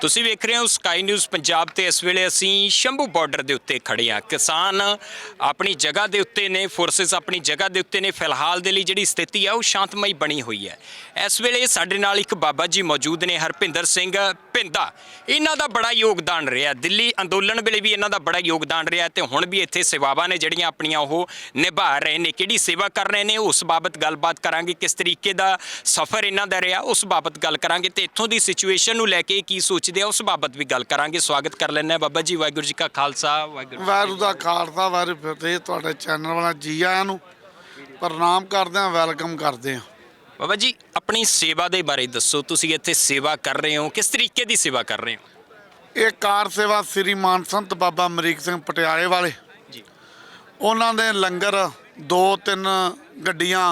ਤੁਸੀਂ ਵੇਖ ਰਹੇ ਹੋ ਸਕਾਈ ਨਿਊਜ਼ ਪੰਜਾਬ ਤੇ ਇਸ ਵੇਲੇ ਅਸੀਂ ਸ਼ੰਭੂ ਬਾਰਡਰ ਦੇ ਉੱਤੇ ਖੜੇ ਆ ਕਿਸਾਨ ਆਪਣੀ ਜਗ੍ਹਾ ਦੇ ਉੱਤੇ ਨੇ ਫੋਰਸਸ ਆਪਣੀ ਜਗ੍ਹਾ ਦੇ ਉੱਤੇ ਨੇ। ਫਿਲਹਾਲ ਦੇ ਲਈ ਜਿਹੜੀ ਸਥਿਤੀ ਆ, ਉਹ ਸ਼ਾਂਤਮਈ ਬਣੀ ਹੋਈ ਹੈ। ਇਸ ਵੇਲੇ ਸਾਡੇ ਨਾਲ ਇੱਕ ਬਾਬਾ ਜੀ ਮੌਜੂਦ ਨੇ, ਹਰਪਿੰਦਰ ਸਿੰਘ ਭਿੰਦਾ ਇਹਨਾਂ ਦਾ ਬੜਾ ਯੋਗਦਾਨ ਰਿਹਾ। ਦਿੱਲੀ ਅੰਦੋਲਨ ਵੇਲੇ ਵੀ ਇਹਨਾਂ ਦਾ ਬੜਾ ਯੋਗਦਾਨ ਰਿਹਾ ਤੇ ਹੁਣ ਵੀ ਇੱਥੇ ਸੇਵਾਵਾਂ ਨੇ ਜਿਹੜੀਆਂ ਆਪਣੀਆਂ ਉਹ ਨਿਭਾ ਰਹੇ ਨੇ। ਕਿਹੜੀ ਸੇਵਾ ਕਰ ਰਹੇ ਨੇ, ਉਸ ਬਾਬਤ ਗੱਲਬਾਤ ਕਰਾਂਗੇ। ਕਿਸ ਤਰੀਕੇ ਦਾ ਸਫ਼ਰ ਇਹਨਾਂ ਦਾ ਰਿਹਾ, ਉਸ ਬਾਬਤ ਗੱਲ ਕਰਾਂਗੇ ਤੇ ਇੱਥੋਂ ਦੀ ਸਿਚੁਏਸ਼ਨ ਨੂੰ ਲੈ ਕੇ ਕੀ ਸੋਚ ਸੋਚਦੇ ਆ ਉਸ ਬਾਬਤ ਵੀ ਗੱਲ ਕਰਾਂਗੇ। ਸਵਾਗਤ ਕਰ ਹਾਂ ਬਾਬਾ ਜੀ ਵਾਹਿਗੁਰੂ ਜੀ ਕਾ ਖਾਲਸਾ ਵਾਹਿਗੁਰੂ ਵਾਹਿਗੁਰੂ ਦਾ ਖਾਲਸਾ ਵਾਹਿਗੁਰੂ ਫਤਿਹ। ਤੁਹਾਡੇ ਚੈਨਲ ਵਾਲਾ ਜੀ ਆਇਆਂ ਨੂੰ ਪ੍ਰਣਾਮ ਕਰਦੇ ਹਾਂ ਵੈਲਕਮ ਕਰਦੇ ਹਾਂ ਬਾਬਾ ਜੀ ਆਪਣੀ ਸੇਵਾ ਦੇ ਬਾਰੇ ਦੱਸੋ। ਤੁਸੀਂ ਇੱਥੇ ਸੇਵਾ ਕਰ ਰਹੇ ਹੋ ਕਿਸ ਤਰੀਕੇ ਦੀ ਸੇਵਾ ਕਰ ਰਹੇ ਹੋ? ਇਹ ਕਾਰ ਸੇਵਾ ਸ੍ਰੀ ਮਾਨ ਸੰਤ ਬਾਬਾ ਅਮਰੀਕ ਸਿੰਘ ਪਟਿਆਲੇ ਵਾਲੇ। ਜੀ। ਉਹਨਾਂ ਦੇ ਲੰਗਰ ਦੋ ਤਿੰਨ ਗੱਡੀਆਂ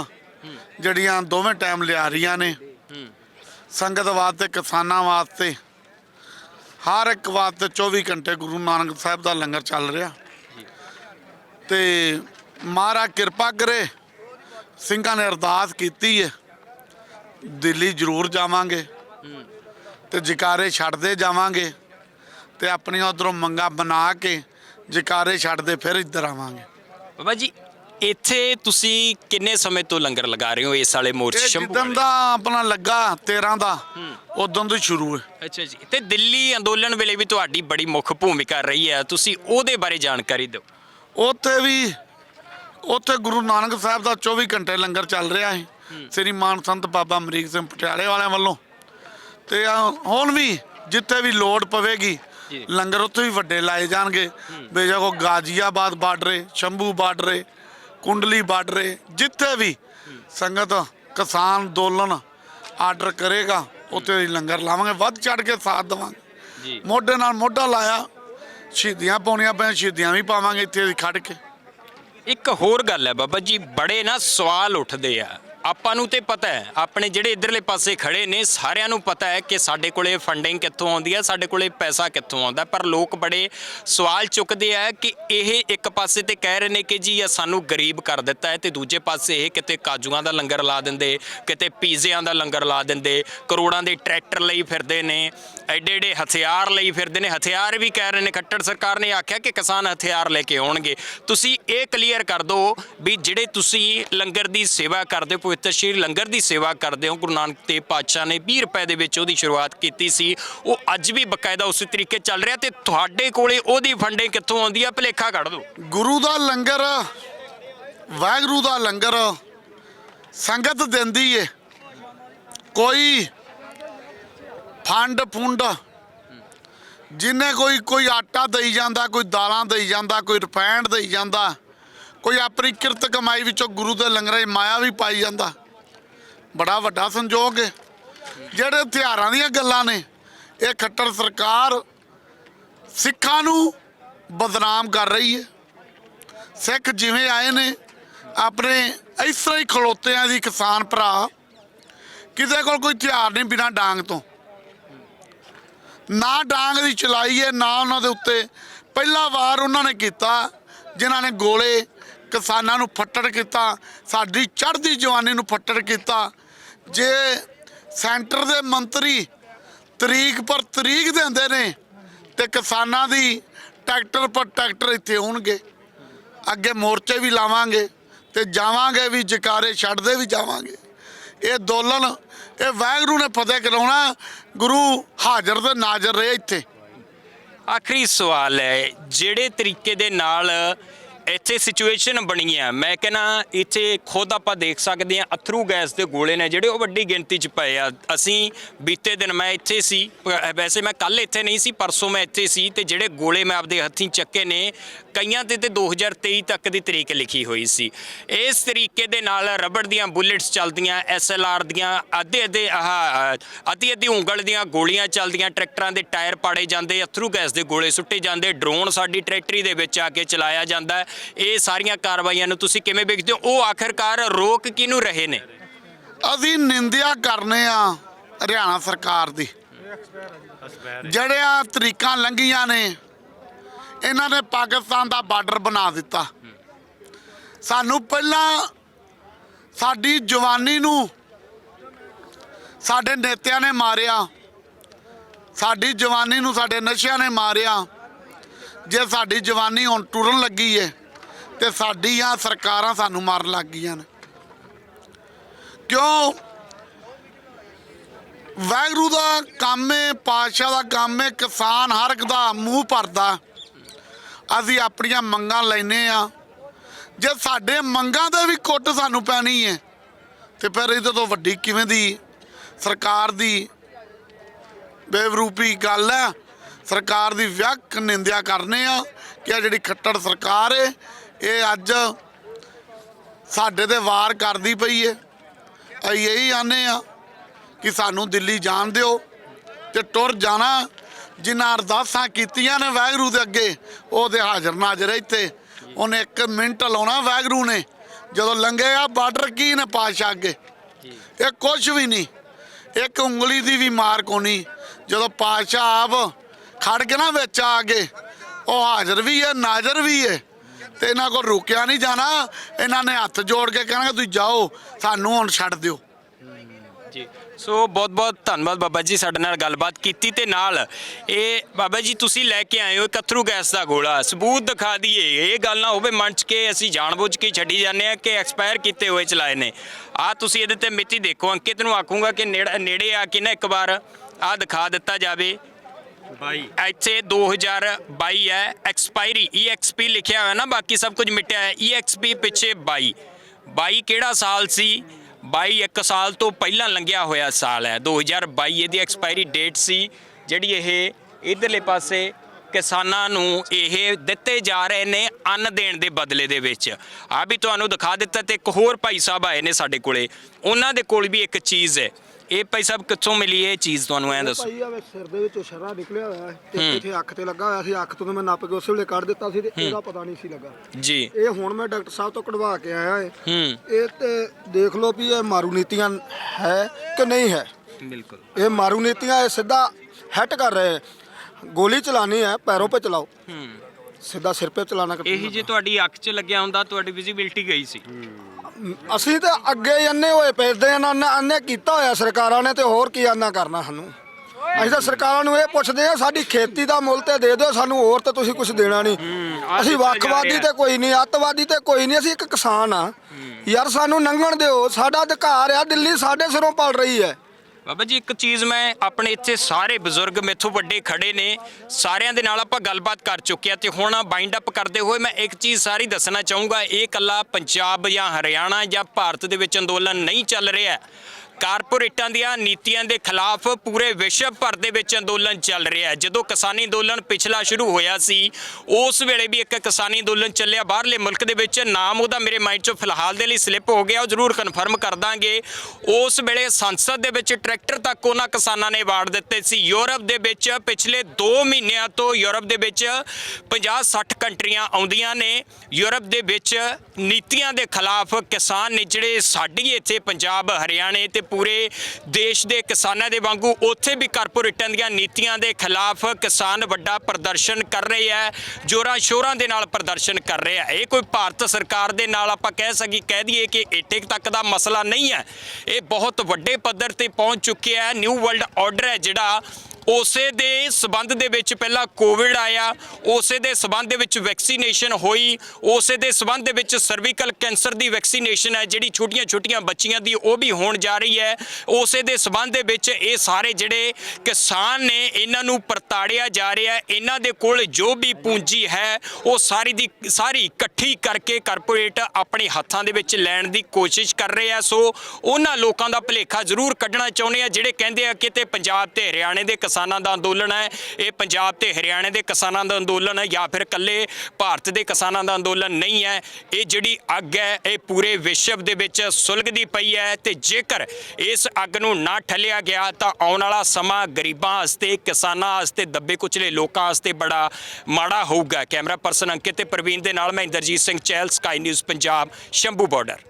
ਜਿਹੜੀਆਂ ਦੋਵੇਂ ਟਾਈਮ ਲਿਆ ਰਹੀਆਂ ਨੇ। ਸੰਗਤ ਵਾਸਤੇ ਕਿਸਾਨਾਂ ਵਾਸਤੇ। ਹਰ ਇੱਕ ਵਾਸਤੇ 24 ਘੰਟੇ ਗੁਰੂ ਨਾਨਕ ਸਾਹਿਬ ਦਾ ਲੰਗਰ ਚੱਲ ਰਿਹਾ। ਤੇ ਮਹਾਰਾਜ ਕਿਰਪਾ ਕਰੇ, ਸਿੰਘਾਂ ਨੇ ਅਰਦਾਸ ਕੀਤੀ ਹੈ ਦਿੱਲੀ ਜ਼ਰੂਰ ਜਾਵਾਂਗੇ। ਤੇ ਜਕਾਰੇ ਛੱਡਦੇ ਜਾਵਾਂਗੇ ਤੇ ਆਪਣੀਆਂ ਉਧਰੋਂ ਮੰਗਾ ਬਣਾ ਕੇ ਜਕਾਰੇ ਛੱਡਦੇ ਫਿਰ ਇੱਧਰ ਆਵਾਂਗੇ। ਬਾਬਾ ਜੀ ਇੱਥੇ ਤੁਸੀਂ ਕਿੰਨੇ ਸਮੇਂ ਤੋਂ ਲੰਗਰ ਲਗਾ ਰਹੇ ਹੋ ਇਸ ਵਾਲੇ ਮੋਰਚੇ ਸ਼ੰਭੂ ਵਾਲੇ? ਦਾ ਆਪਣਾ ਲੱਗਾ 13 ਦਾ ਉਦੋਂ ਤੋਂ ਸ਼ੁਰੂ ਹੈ। ਅੱਛਾ ਜੀ। ਤੇ ਦਿੱਲੀ ਅੰਦੋਲਨ ਵੇਲੇ ਵੀ ਤੁਹਾਡੀ ਬੜੀ ਮੁੱਖ ਭੂਮਿਕਾ ਰਹੀ ਹੈ। ਤੁਸੀਂ ਉਹਦੇ ਬਾਰੇ ਜਾਣਕਾਰੀ ਦਿਓ। ਉੱਥੇ ਵੀ ਉੱਥੇ ਗੁਰੂ ਨਾਨਕ ਸਾਹਿਬ ਦਾ 24 ਘੰਟੇ ਲੰਗਰ ਚੱਲ ਰਿਹਾ ਹੈ। ਸ੍ਰੀ ਮਾਨ ਸੰਤ ਬਾਬਾ ਅਮਰੀਕ ਸਿੰਘ ਪਟਿਆਲੇ ਵਾਲਿਆਂ ਵੱਲੋਂ। ਤੇ ਹੁਣ ਵੀ ਜਿੱਥੇ ਵੀ ਲੋੜ ਪਵੇਗੀ। ਲੰਗਰ ਉੱਥੇ ਵੀ ਵੱਡੇ ਲਾਏ ਜਾਣਗੇ। ਬੇਸ਼ੱਕ ਉਹ ਗਾਜ਼ੀਆਬਾਦ ਬਾਰਡਰੇ ਸ਼ੰਭੂ ਬਾਰਡਰੇ ਕੁੰਡਲੀ ਬਾਰਡਰੇ ਜਿੱਥੇ ਵੀ ਸੰਗਤ ਕਿਸਾਨ ਅੰਦੋਲਨ ਆਰਡਰ ਕਰੇਗਾ ਉੱਥੇ ਲੰਗਰ ਲਾਵਾਂਗੇ ਵੱਧ ਚੜ ਕੇ ਸਾਥ ਦੇਵਾਂਗੇ। ਜੀ। ਮੋਢੇ ਨਾਲ ਮੋਢਾ ਲਾਇਆ ਸ਼ਹੀਦੀਆਂ ਪਾਉਣੀਆਂ ਪੈਣ ਸ਼ਹੀਦੀਆਂ ਵੀ ਪਾਵਾਂਗੇ ਇੱਥੇ ਅਸੀਂ ਖੜ ਕੇ। ਇੱਕ ਹੋਰ ਗੱਲ ਹੈ ਬਾਬਾ ਜੀ ਬੜੇ ਨਾ ਸਵਾਲ ਉੱਠਦੇ ਆ। ਆਪਾਂ ਨੂੰ ਤੇ ਪਤਾ ਹੈ ਆਪਣੇ ਜਿਹੜੇ ਇਧਰਲੇ ਪਾਸੇ ਖੜੇ ਨੇ ਸਾਰਿਆਂ ਨੂੰ ਪਤਾ ਹੈ ਕਿ ਸਾਡੇ ਕੋਲੇ ਫੰਡਿੰਗ ਕਿੱਥੋਂ ਆਉਂਦੀ ਹੈ ਸਾਡੇ ਕੋਲੇ ਪੈਸਾ ਕਿੱਥੋਂ ਆਉਂਦਾ ਪਰ ਲੋਕ ਬੜੇ ਸਵਾਲ ਚੁੱਕਦੇ ਆ ਕਿ ਇਹ ਇੱਕ ਪਾਸੇ ਤੇ ਕਹਿ ਰਹੇ ਨੇ ਕਿ ਜੀ ਇਹ ਸਾਨੂੰ ਗਰੀਬ ਕਰ ਦਿੱਤਾ ਹੈ ਤੇ ਦੂਜੇ ਪਾਸੇ ਇਹ ਕਿਤੇ ਕਾਜੂਆਂ ਦਾ ਲੰਗਰ ਲਾ ਦਿੰਦੇ ਕਿਤੇ ਪੀਜ਼ਿਆਂ ਦਾ ਲੰਗਰ ਲਾ ਦਿੰਦੇ ਕਰੋੜਾਂ ਦੇ ਟਰੈਕਟਰ ਲਈ ਫਿਰਦੇ ਨੇ ਐਡੇ ਐਡੇ ਹਥਿਆਰ ਲਈ ਫਿਰਦੇ ਨੇ। ਹਥਿਆਰ ਵੀ ਕਹਿ ਰਹੇ ਨੇ ਖੱਟੜ ਸਰਕਾਰ ਨੇ ਆਖਿਆ ਕਿ ਕਿਸਾਨ ਹਥਿਆਰ ਲੈ ਕੇ ਆਉਣਗੇ। ਤੁਸੀਂ ਇਹ ਕਲੀਅਰ ਕਰ ਦਿਓ ਵੀ ਜਿਹੜੇ ਤੁਸੀਂ ਲੰਗਰ ਦੀ ਸੇਵਾ ਕਰਦੇ ਹੋ, ਪਵਿੱਤਰ ਸ਼੍ਰੀ ਲੰਗਰ ਦੀ ਸੇਵਾ ਕਰਦੇ ਹੋ। ਗੁਰੂ ਨਾਨਕ ਦੇਵ ਪਾਤਸ਼ਾਹ ਨੇ 20 ਰੁਪਏ ਦੇ ਵਿੱਚ ਉਹਦੀ ਸ਼ੁਰੂਆਤ ਕੀਤੀ ਸੀ। ਉਹ ਅੱਜ ਵੀ ਬਕਾਇਦਾ ਉਸੇ ਤਰੀਕੇ ਚੱਲ ਰਿਹਾ ਤੇ ਤੁਹਾਡੇ ਕੋਲੇ ਉਹਦੀ ਫੰਡਿੰਗ ਕਿੱਥੋਂ ਆਉਂਦੀ ਆ? ਭਲੇਖਾ ਕੱਢ ਦਿਓ। ਗੁਰੂ ਦਾ ਲੰਗਰ, ਵਾਹਿਗੁਰੂ ਦਾ ਲੰਗਰ ਸੰਗਤ ਦਿੰਦੀ ਏ। ਕੋਈ ਫੰਡ ਫੁੰਡ, ਜਿੰਨੇ ਕੋਈ ਕੋਈ ਆਟਾ ਦੇਈ ਜਾਂਦਾ, ਕੋਈ ਦਾਲਾਂ ਦੇਈ ਜਾਂਦਾ, ਕੋਈ ਰਿਫਾਈਂਡ ਦੇਈ ਜਾਂਦਾ ਕੋਈ ਆਪਣੀ ਕਿਰਤ ਕਮਾਈ ਵਿੱਚੋਂ ਗੁਰੂ ਦੇ ਲੰਗਰਾਂ 'ਚ ਮਾਇਆ ਵੀ ਪਾਈ ਜਾਂਦਾ। ਬੜਾ ਵੱਡਾ ਸੰਜੋਗ ਹੈ ਜਿਹੜੇ ਹਥਿਆਰਾਂ ਦੀਆਂ ਗੱਲਾਂ ਨੇ, ਇਹ ਖੱਟਰ ਸਰਕਾਰ ਸਿੱਖਾਂ ਨੂੰ ਬਦਨਾਮ ਕਰ ਰਹੀ ਹੈ ਸਿੱਖ ਜਿਵੇਂ ਆਏ ਨੇ, ਆਪਣੇ ਇਸ ਤਰ੍ਹਾਂ ਹੀ ਖਲੋਤੇ ਆ ਕਿਸਾਨ ਭਰਾ, ਕਿਸੇ ਕੋਲ ਕੋਈ ਹਥਿਆਰ ਨਹੀਂ ਬਿਨਾ ਡਾਂਗ ਤੋਂ। ਨਾ ਡਾਂਗ ਦੀ ਚਲਾਈ ਹੈ ਨਾ ਉਹਨਾਂ ਦੇ ਉੱਤੇ। ਪਹਿਲਾ ਵਾਰ ਉਹਨਾਂ ਨੇ ਕੀਤਾ, ਜਿਨ੍ਹਾਂ ਨੇ ਗੋਲੇ ਕਿਸਾਨਾਂ ਨੂੰ ਫੱਟੜ ਕੀਤਾ, ਸਾਡੀ ਚੜ੍ਹਦੀ ਜਵਾਨੀ ਨੂੰ ਫੱਟੜ ਕੀਤਾ। ਜੇ ਸੈਂਟਰ ਦੇ ਮੰਤਰੀ ਤਰੀਕ ਪਰ ਤਰੀਕ ਦਿੰਦੇ ਨੇ, ਤੇ ਕਿਸਾਨਾਂ ਦੀ ਟਰੈਕਟਰ ਪਰ ਟਰੈਕਟਰ ਇੱਥੇ ਹੋਣਗੇ ਅੱਗੇ ਮੋਰਚੇ ਵੀ ਲਾਵਾਂਗੇ ਤੇ ਜਾਵਾਂਗੇ ਵੀ, ਜਕਾਰੇ ਛੱਡਦੇ ਵੀ ਜਾਵਾਂਗੇ। ਇਹ ਅੰਦੋਲਨ, ਇਹ ਵਾਹਿਗੁਰੂ ਨੇ ਫਤਿਹ ਕਰਾਉਣਾ, ਗੁਰੂ ਹਾਜ਼ਰ ਤੇ ਨਾਜ਼ਰ ਰਹੇ ਇੱਥੇ। ਆਖਰੀ ਸਵਾਲ ਹੈ, ਜਿਹੜੇ ਤਰੀਕੇ ਦੇ ਨਾਲ ਇੱਥੇ ਸਿਚੁਏਸ਼ਨ ਬਣੀ ਹੈ ਮੈਂ ਕਹਿੰਨਾ ਇੱਥੇ ਖੁਦ ਆਪਾਂ ਦੇਖ ਸਕਦੇ ਹਾਂ ਅਥਰੂ ਗੈਸ ਦੇ ਗੋਲੇ ਨੇ ਜਿਹੜੇ ਉਹ ਵੱਡੀ ਗਿਣਤੀ 'ਚ ਪਏ ਆ। ਅਸੀਂ ਬੀਤੇ ਦਿਨ ਮੈਂ ਇੱਥੇ ਸੀ ਵੈਸੇ ਮੈਂ ਕੱਲ ਇੱਥੇ ਨਹੀਂ ਸੀ, ਪਰਸੋਂ ਮੈਂ ਇੱਥੇ ਸੀ ਤੇ ਜਿਹੜੇ ਗੋਲੇ ਮੈਂ ਆਪਦੇ ਹੱਥੀਂ ਚੱਕੇ ਨੇ, ਕਈਆਂ ਤੇ ਤੇ 2023 ਤੱਕ ਦੀ ਤਰੀਕ ਲਿਖੀ ਹੋਈ ਸੀ। ਇਸ ਤਰੀਕੇ ਦੇ ਨਾਲ ਰਬੜ ਦੀਆਂ ਬੁਲੇਟਸ ਚੱਲਦੀਆਂ ਐਸਐਲਆਰ ਦੀਆਂ, ਅੱਧੇ ਅੱਧੇ ਆਹ ਅੱਧੀ ਅੱਧੀ ਉਂਗਲ ਦੀਆਂ ਗੋਲੀਆਂ ਚੱਲਦੀਆਂ, ਟਰੈਕਟਰਾਂ ਦੇ ਟਾਇਰ ਪਾੜੇ ਜਾਂਦੇ, ਅਥਰੂ ਗੈਸ ਦੇ ਗੋਲੇ ਸੁੱਟੇ ਜਾਂਦੇ, ਡਰੋਨ ਸਾਡੀ ਟਰੈਕਟਰੀ ਦੇ ਵਿੱਚ ਆ ਕੇ ਚਲਾਇਆ ਜਾਂਦਾ। ਇਹ ਸਾਰੀਆਂ ਕਾਰਵਾਈਆਂ ਨੂੰ ਤੁਸੀਂ ਕਿਵੇਂ ਵੇਖਦੇ ਹੋ? ਉਹ ਆਖਰਕਾਰ ਰੋਕ ਕਿਹਨੂੰ ਰਹੇ ਨੇ? ਅਸੀਂ ਨਿੰਦਿਆ ਕਰਨੇ ਆ ਹਰਿਆਣਾ ਸਰਕਾਰ ਦੀ। ਜਿਹੜਿਆਂ ਤਰੀਕਾਂ ਲੰਘੀਆਂ ਨੇ, ਇਹਨਾਂ ਨੇ ਪਾਕਿਸਤਾਨ ਦਾ ਬਾਰਡਰ ਬਣਾ ਦਿੱਤਾ। ਸਾਨੂੰ ਪਹਿਲਾਂ ਸਾਡੀ ਜਵਾਨੀ ਨੂੰ ਸਾਡੇ ਨੇਤਿਆਂ ਨੇ ਮਾਰਿਆ, ਸਾਡੀ ਜਵਾਨੀ ਨੂੰ ਸਾਡੇ ਨਸ਼ਿਆਂ ਨੇ ਮਾਰਿਆ। ਜੇ ਸਾਡੀ ਜਵਾਨੀ ਹੁਣ ਟੁਰਨ ਲੱਗੀ ਏ ਤੇ ਸਾਡੀਆਂ ਸਰਕਾਰਾਂ ਸਾਨੂੰ ਮਾਰਨ ਲੱਗ ਗਈਆਂ ਨੇ। ਕਿਉਂ? ਵੈਗਰੂ ਦਾ ਕੰਮ ਹੈ ਪਾਤਸ਼ਾਹ ਦਾ ਕੰਮ ਹੈ ਕਿਸਾਨ ਹਰ ਇੱਕ ਦਾ ਮੂੰਹ ਭਰਦਾ। ਅਸੀਂ ਆਪਣੀਆਂ ਮੰਗਾਂ ਲੈਨੇ ਆ ਜੇ ਸਾਡੇ ਮੰਗਾਂ ਤੇ ਵੀ ਕੁੱਟ ਸਾਨੂੰ ਪੈਣੀ ਹੈ ਤੇ ਫਿਰ ਇਹਦੇ ਤੋਂ ਵੱਡੀ ਕਿਵੇਂ ਦੀ ਸਰਕਾਰ ਦੀ ਬੇਵਰੂਪੀ ਗੱਲ ਹੈ। ਸਰਕਾਰ ਦੀ ਵਿਅਕ ਨਿੰਦਿਆ ਕਰਨੇ ਆ ਕਿ ਆ ਜਿਹੜੀ ਖੱਟੜ ਸਰਕਾਰ ਏ ਇਹ ਅੱਜ ਸਾਡੇ ਤੇ ਵਾਰ ਕਰਦੀ ਪਈ ਏ। ਅਸੀਂ ਇਹੀ ਆਨੇ ਆ ਕਿ ਸਾਨੂੰ ਦਿੱਲੀ ਜਾਣ ਦਿਓ ਤੇ ਟੁਰ ਜਾਣਾ। ਜਿਨ੍ਹਾਂ ਅਰਦਾਸਾਂ ਕੀਤੀਆਂ ਨੇ ਵੈਗਰੂ ਦੇ ਅੱਗੇ ਉਹ ਤੇ ਹਾਜ਼ਰ ਨਾਜ਼ਰ ਇੱਥੇ। ਉਹਨੇ ਇੱਕ ਮਿੰਟ ਲਾਉਣਾ ਵੈਗਰੂ ਨੇ। ਜਦੋਂ ਲੰਘੇ ਆ ਬਾਰਡਰ ਕੀ ਨੇ ਪਾਸ਼ਾ ਅੱਗੇ? ਇਹ ਕੁਝ ਵੀ ਨਹੀਂ। ਇੱਕ ਉਂਗਲੀ ਦੀ ਵੀ ਮਾਰ ਕੋਣੀ ਜਦੋਂ ਪਾਸ਼ਾ ਆਪ ਖੜ ਕੇ ਨਾ ਵਿੱਚ ਆ ਗਏ ਉਹ ਹਾਜ਼ਰ ਵੀ ਹੈ ਨਾਜ਼ਰ ਵੀ ਹੈ। ਤੇ ਇਹਨਾਂ ਕੋਲ ਰੁਕਿਆ ਨਹੀਂ ਜਾਣਾ। ਇਹਨਾਂ ਨੇ ਹੱਥ ਜੋੜ ਕੇ ਕਹਿਣਾ ਤੁਸੀਂ ਜਾਓ, ਸਾਨੂੰ ਹੁਣ ਛੱਡ ਦਿਓ। ਜੀ। ਸੋ ਬਹੁਤ ਬਹੁਤ ਧੰਨਵਾਦ ਬਾਬਾ ਜੀ ਸਾਡੇ ਨਾਲ ਗੱਲਬਾਤ ਕੀਤੀ ਤੇ ਨਾਲ ਇਹ ਬਾਬਾ ਜੀ ਤੁਸੀਂ ਲੈ ਕੇ ਆਏ ਹੋ ਕਥਰੂ ਗੈਸ ਦਾ ਗੋਲਾ। ਸਬੂਤ ਦਿਖਾ ਦਈਏ, ਇਹ ਗੱਲ ਨਾ ਹੋਵੇ ਮਨ ਚ ਕੇ ਅਸੀਂ ਜਾਣਬੁੱਝ ਕੇ ਛੱਡੀ ਜਾਂਦੇ ਆ ਕਿ ਐਕਸਪਾਇਰ ਕੀਤੇ ਹੋਏ ਚਲਾਏ ਨੇ। ਆ ਤੁਸੀਂ ਇਹਦੇ ਤੇ ਮਿਤੀ ਦੇਖੋ, ਅੰਕਿਤ ਨੂੰ ਆਖੂੰਗਾ ਕਿ ਨੇੜੇ ਨੇੜੇ ਆ ਕੇ ਨਾ ਇੱਕ ਵਾਰ ਆ ਦਿਖਾ ਦਿੱਤਾ ਜਾਵੇ। ਇੱਥੇ 2022 ਹੈ, ਐਕਸਪਾਇਰੀ EXP ਲਿਖਿਆ ਹੋਇਆ ਨਾ, ਬਾਕੀ ਸਭ ਕੁਝ ਮਿਟਿਆ ਹੈ। EXP ਪਿੱਛੇ 22 22 ਕਿਹੜਾ ਸਾਲ ਸੀ? 22 ਇੱਕ ਸਾਲ ਤੋਂ ਪਹਿਲਾਂ ਲੰਘਿਆ ਹੋਇਆ ਸਾਲ ਹੈ। 2022 ਇਹਦੀ ਐਕਸਪਾਇਰੀ ਡੇਟ ਸੀ, ਜਿਹੜੀ ਇਹ ਇਧਰਲੇ ਪਾਸੇ ਕਿਸਾਨਾਂ ਨੂੰ ਇਹ ਦਿੱਤੇ ਜਾ ਰਹੇ ਨੇ ਅੰਨ ਦੇਣ ਦੇ ਬਦਲੇ ਦੇ ਵਿੱਚ। ਆ ਵੀ ਤੁਹਾਨੂੰ ਦਿਖਾ ਦਿੱਤਾ ਤੇ ਇੱਕ ਹੋਰ ਭਾਈ ਸਾਹਿਬ ਆਏ ਨੇ ਸਾਡੇ ਕੋਲੇ। ਉਹਨਾਂ ਦੇ ਕੋਲ ਵੀ ਇੱਕ ਚੀਜ਼ ਹੈ। ਇਹ ਭਾਈ ਸਾਹਿਬ ਕਿੱਥੋਂ ਮਿਲੀ ਇਹ ਚੀਜ਼ ਤੁਹਾਨੂੰ ਐਂ ਦੱਸੋ? ਭਾਈ ਆਵੇ ਸਿਰ ਦੇ ਵਿੱਚੋਂ ਸ਼ਰਾ ਨਿਕਲਿਆ ਹੋਇਆ ਹੈ ਤੇ ਇੱਥੇ ਅੱਖ ਤੇ ਲੱਗਾ ਹੋਇਆ ਸੀ ਅੱਖ ਤੋਂ ਤਾਂ ਮੈਂ ਨੱਪ ਕੇ ਉਸੇ ਵੇਲੇ ਕੱਢ ਦਿੱਤਾ ਸੀ ਤੇ ਇਹਦਾ ਪਤਾ ਨਹੀਂ ਸੀ ਲੱਗਾ। ਜੀ। ਇਹ ਹੁਣ ਮੈਂ ਡਾਕਟਰ ਸਾਹਿਬ ਤੋਂ ਕਢਵਾ ਕੇ ਆਇਆ ਹੈ ਹੂੰ। ਇਹ ਤੇ ਦੇਖ ਲਓ ਵੀ ਇਹ ਮਾਰੂ ਨੀਤੀਆਂ ਹੈ ਕਿ ਨਹੀਂ ਹੈ। ਬਿਲਕੁਲ। ਇਹ ਮਾਰੂ ਨੀਤੀਆਂ ਇਹ ਸਿੱਧਾ ਹੈਟ ਕਰ ਰਹੇ ਹੈ। ਗੋਲੀ ਚਲਾਣੀ ਹੈ ਪੈਰੋਂ 'ਤੇ ਚਲਾਓ। ਹੂੰ। ਸਿੱਧਾ ਸਿਰ 'ਤੇ ਚਲਾਣਾ ਇਹੀ ਜੇ ਤੁਹਾਡੀ ਅੱਖ 'ਚ ਲੱਗਿਆ ਹੁੰਦਾ ਤੁਹਾਡੀ ਵਿਜ਼ਿਬਿਲਟੀ ਗਈ ਸੀ। ਅਸੀਂ ਤਾਂ ਅੱਗੇ ਅੰਨੇ ਹੋਏ ਪੈਦੇ ਆ ਨਾ ਅੰਨੇ ਕੀਤਾ ਹੋਇਆ ਸਰਕਾਰਾਂ ਨੇ ਤੇ ਹੋਰ ਕੀ ਆਨਾ ਕਰਨਾ ਸਾਨੂੰ। ਅਸੀਂ ਤਾਂ ਸਰਕਾਰਾਂ ਨੂੰ ਇਹ ਪੁੱਛਦੇ ਆ ਸਾਡੀ ਖੇਤੀ ਦਾ ਮੁੱਲ ਤੇ ਦੇ ਦਿਓ ਸਾਨੂੰ ਹੋਰ ਤਾਂ ਤੁਸੀਂ ਕੁਝ ਦੇਣਾ ਨਹੀਂ। ਅਸੀਂ ਵੱਖਵਾਦੀ। ਤੇ ਕੋਈ ਨਹੀਂ ਅੱਤਵਾਦੀ ਤੇ ਕੋਈ ਨਹੀਂ ਅਸੀਂ ਇੱਕ ਕਿਸਾਨ ਆ ਯਾਰ ਸਾਨੂੰ ਲੰਘਣ ਦਿਓ ਸਾਡਾ ਅਧਿਕਾਰ ਆ ਦਿੱਲੀ ਸਾਡੇ ਸਿਰੋਂ ਪਲ ਰਹੀ ਹੈ। ਬਾਬਾ ਜੀ, ਇੱਕ ਚੀਜ਼ ਮੈਂ ਆਪਣੇ ਇੱਥੇ ਸਾਰੇ ਬਜ਼ੁਰਗ ਮੇਥੋਂ ਵੱਡੇ ਖੜੇ ਨੇ, ਸਾਰਿਆਂ ਦੇ ਨਾਲ ਆਪਾਂ ਗੱਲਬਾਤ ਕਰ ਚੁੱਕੇ ਆ ਤੇ ਹੁਣ ਬਾਈਂਡ ਅਪ ਕਰਦੇ ਹੋਏ ਮੈਂ ਇੱਕ ਚੀਜ਼ ਸਾਰੀ ਦੱਸਣਾ ਚਾਹੂੰਗਾ, ਇਹ ਕੱਲਾ ਪੰਜਾਬ ਜਾਂ ਹਰਿਆਣਾ ਜਾਂ ਭਾਰਤ ਦੇ ਵਿੱਚ ਅੰਦੋਲਨ ਨਹੀਂ ਚੱਲ ਰਿਹਾ। ਕਾਰਪੋਰੇਟਾਂ ਦੀਆਂ ਨੀਤੀਆਂ ਦੇ ਖਿਲਾਫ ਪੂਰੇ ਵਿਸ਼ਵ ਭਰ ਦੇ ਵਿੱਚ ਅੰਦੋਲਨ ਚੱਲ ਰਿਹਾ ਹੈ। ਜਦੋਂ ਕਿਸਾਨੀ ਅੰਦੋਲਨ ਪਿਛਲਾ ਸ਼ੁਰੂ ਹੋਇਆ ਸੀ, ਉਸ ਵੇਲੇ ਵੀ ਇੱਕ ਕਿਸਾਨੀ ਅੰਦੋਲਨ ਚੱਲਿਆ। ਬਾਹਰਲੇ ਮੁਲਕ ਦੇ ਵਿੱਚ ਨਾਮ ਉਹਦਾ ਮੇਰੇ ਮਾਈਂਡ 'ਚੋਂ ਫਿਲਹਾਲ ਦੇ ਲਈ ਸਲਿੱਪ ਹੋ ਗਿਆ। ਉਹ ਜ਼ਰੂਰ ਕਨਫਰਮ ਕਰ ਦਾਂਗੇ। ਉਸ ਵੇਲੇ ਸੰਸਦ ਦੇ ਵਿੱਚ ਟਰੈਕਟਰ ਤੱਕ ਉਹਨਾਂ ਕਿਸਾਨਾਂ ਨੇ ਵਾੜ ਦਿੱਤੇ ਸੀ। ਯੂਰਪ ਦੇ ਵਿੱਚ ਪਿਛਲੇ 2 ਮਹੀਨਿਆਂ ਤੋਂ ਯੂਰਪ ਦੇ ਵਿੱਚ 50-60 ਕੰਟਰੀਆਂ ਆਉਂਦੀਆਂ ਨੇ। ਯੂਰਪ ਦੇ ਵਿੱਚ ਨੀਤੀਆਂ ਦੇ ਖਿਲਾਫ ਕਿਸਾਨ ਨੇ ਜਿਹੜੇ ਸਾਡੀ ਇੱਥੇ ਪੰਜਾਬ, ਹਰਿਆਣੇ ਤੇ ਪੂਰੇ ਦੇਸ਼ ਦੇ ਕਿਸਾਨਾਂ ਦੇ ਵਾਂਗੂ ਉੱਥੇ ਵੀ ਕਾਰਪੋਰੇਟਾਂ ਦੀਆਂ ਨੀਤੀਆਂ ਦੇ ਖਿਲਾਫ ਕਿਸਾਨ ਵੱਡਾ ਪ੍ਰਦਰਸ਼ਨ ਕਰ ਰਹੇ ਹੈ ਜੋਰਾਂ ਸ਼ੋਰਾਂ ਦੇ ਨਾਲ ਪ੍ਰਦਰਸ਼ਨ ਕਰ ਰਹੇ। ਹੈ ਇਹ ਕੋਈ ਭਾਰਤ ਸਰਕਾਰ ਦੇ ਨਾਲ ਆਪਾਂ ਕਹਿ ਸਕੀ, ਕਹਿ ਦਈਏ ਕਿ ਏਟੇ ਤੱਕ ਦਾ ਮਸਲਾ ਨਹੀਂ ਹੈ। ਇਹ ਬਹੁਤ ਵੱਡੇ ਪੱਧਰ ਤੇ ਪਹੁੰਚ ਚੁੱਕਿਆ ਹੈ। ਨਿਊ ਵਰਲਡ ਆਰਡਰ ਹੈ ਜਿਹੜਾ ਉਸੇ ਦੇ ਸਬੰਧ ਦੇ ਵਿੱਚ ਪਹਿਲਾਂ ਕੋਵਿਡ ਆਇਆ, ਉਸੇ ਦੇ ਸਬੰਧ ਦੇ ਵਿੱਚ ਵੈਕਸੀਨੇਸ਼ਨ ਹੋਈ, ਉਸੇ ਦੇ ਸਬੰਧ ਦੇ ਵਿੱਚ ਸਰਵੀਕਲ ਕੈਂਸਰ ਦੀ ਵੈਕਸੀਨੇਸ਼ਨ ਹੈ, ਜਿਹੜੀ ਛੋਟੀਆਂ-ਛੋਟੀਆਂ ਬੱਚੀਆਂ ਦੀ, ਉਹ ਵੀ ਹੋਣ ਜਾ ਰਹੀ ਹੈ। ਉਸੇ ਦੇ ਸਬੰਧ ਦੇ ਵਿੱਚ ਇਹ ਸਾਰੇ ਜਿਹੜੇ ਕਿਸਾਨ ਨੇ, ਇਹਨਾਂ ਨੂੰ ਪਰਤਾੜਿਆ ਜਾ ਰਿਹਾ ਹੈ। ਇਹਨਾਂ ਦੇ ਕੋਲ ਜੋ ਵੀ ਪੂੰਜੀ ਹੈ, ਉਹ ਸਾਰੀ ਦੀ, ਸਾਰੀ ਇਕੱਠੀ ਕਰਕੇ ਕਾਰਪੋਰੇਟ ਆਪਣੇ ਹੱਥਾਂ ਦੇ ਵਿੱਚ ਲੈਣ ਦੀ ਕੋਸ਼ਿਸ਼ ਕਰ ਰਹੇ ਆ। ਸੋ ਉਹਨਾਂ ਲੋਕਾਂ ਦਾ ਭਲੇਖਾ ਜ਼ਰੂਰ ਕੱਢਣਾ ਚਾਹੁੰਦੇ ਆ, ਜਿਹੜੇ ਕਹਿੰਦੇ ਆ ਕਿ ਤੇ ਪੰਜਾਬ ਤੇ ਹਰਿਆਣੇ ਦੇ ਕਿਸਾਨਾਂ ਦਾ ਅੰਦੋਲਨ ਹੈ। ਇਹ ਪੰਜਾਬ ਤੇ ਹਰਿਆਣੇ ਦੇ ਕਿਸਾਨਾਂ ਦਾ ਅੰਦੋਲਨ ਹੈ ਜਾਂ ਫਿਰ ਕੱਲੇ ਭਾਰਤ ਦੇ ਕਿਸਾਨਾਂ ਦਾ ਅੰਦੋਲਨ ਨਹੀਂ ਹੈ। ਇਹ ਜਿਹੜੀ ਅੱਗ ਹੈ, ਇਹ ਪੂਰੇ ਵਿਸ਼ਵ ਦੇ ਵਿੱਚ ਸੁਲਗਦੀ ਪਈ ਹੈ ਤੇ ਜੇਕਰ ਇਸ ਅੱਗ ਨੂੰ ਨਾ ਠੱਲਿਆ ਗਿਆ ਤਾਂ ਆਉਣ ਵਾਲਾ ਸਮਾਂ ਗਰੀਬਾਂ ਵਾਸਤੇ, ਕਿਸਾਨਾਂ ਵਾਸਤੇ, ਦੱਬੇ ਕੁਚਲੇ ਲੋਕਾਂ ਵਾਸਤੇ ਬੜਾ ਮਾੜਾ ਹੋਊਗਾ। ਕੈਮਰਾ ਪਰਸਨ ਅੰਕਿਤ ਤੇ ਪ੍ਰਵੀਨ ਦੇ ਨਾਲ ਮੈਂ Inderjit Singh Chahal, sky news Punjab, Shambhu border.